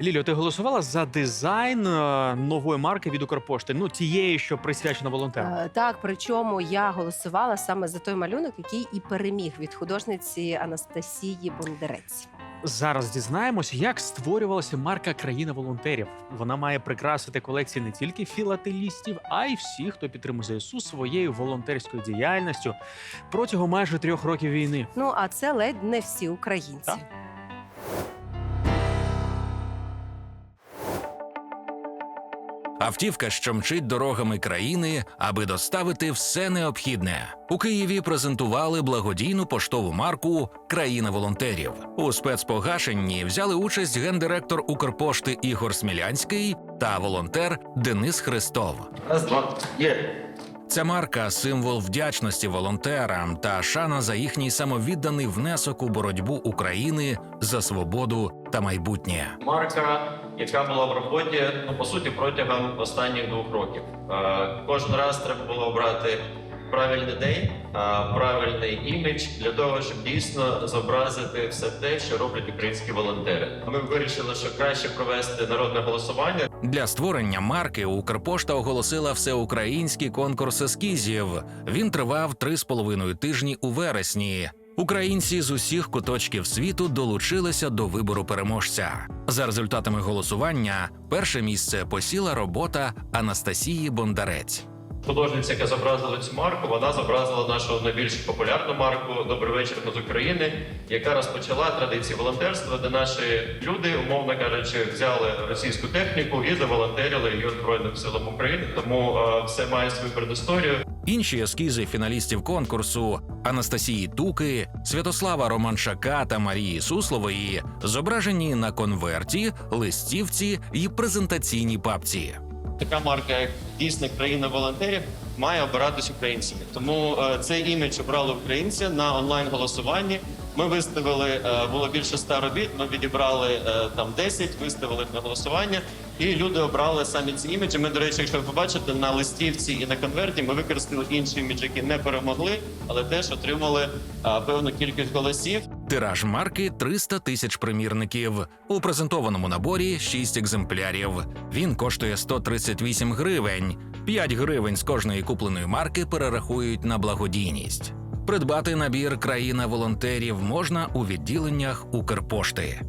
Ліліо, ти голосувала за дизайн е, нової марки від Укрпошти? Ну тієї, що присвячена волонтерам. Е, Так, причому я голосувала саме за той малюнок, який і переміг від художниці Анастасії Бондарець. Зараз дізнаємось, як створювалася марка країна волонтерів. Вона має прикрасити колекції не тільки філателістів, а й всіх, хто підтримує ЗСУ своєю волонтерською діяльністю протягом майже трьох років війни. Ну а це ледь не всі українці. Так. Автівка, що мчить дорогами країни, аби доставити все необхідне. У Києві презентували благодійну поштову марку Країна волонтерів. У спецпогашенні взяли участь гендиректор Укрпошти Ігор Смілянський та волонтер Денис Христов. Раз, два, є. Ця марка символ вдячності волонтерам та шана за їхній самовідданий внесок у боротьбу України за свободу та майбутнє. Марка, яка була в роботі, ну по суті, протягом останніх двох років. Кожен раз треба було обрати правильний день, правильний імідж для того, щоб дійсно зобразити все те, що роблять українські волонтери. Ми вирішили, що краще провести народне голосування. Для створення марки Укрпошта оголосила всеукраїнський конкурс ескізів. Він тривав три з половиною тижні у вересні. Українці з усіх куточків світу долучилися до вибору переможця. За результатами голосування перше місце посіла робота Анастасії Бондарець. Художниця, яка зобразила цю марку, вона зобразила нашу найбільш популярну марку Добрий вечір з України, яка розпочала традиції волонтерства, де наші люди, умовно кажучи, взяли російську техніку і заволонтерили її Збройним силам України. Тому е, все має свою передісторію. Інші ескізи фіналістів конкурсу Анастасії Туки, Святослава Романшака та Марії Суслової зображені на конверті, листівці і презентаційній папці. Така марка, як дійсна країна волонтерів, має обиратись українцями. Тому е, цей імідж обрали українці на онлайн голосуванні. Ми виставили е, було більше ста робіт. Ми відібрали е, там 10, виставили на голосування, і люди обрали самі ці іміджі. Ми, до речі, якщо ви побачите на листівці і на конверті, ми використали інші іміджі, які не перемогли, але теж отримали певну кількість голосів. Тираж марки 300 тисяч примірників. У презентованому наборі 6 екземплярів. Він коштує 138 гривень. 5 гривень з кожної купленої марки перерахують на благодійність. Придбати набір країна волонтерів можна у відділеннях Укрпошти.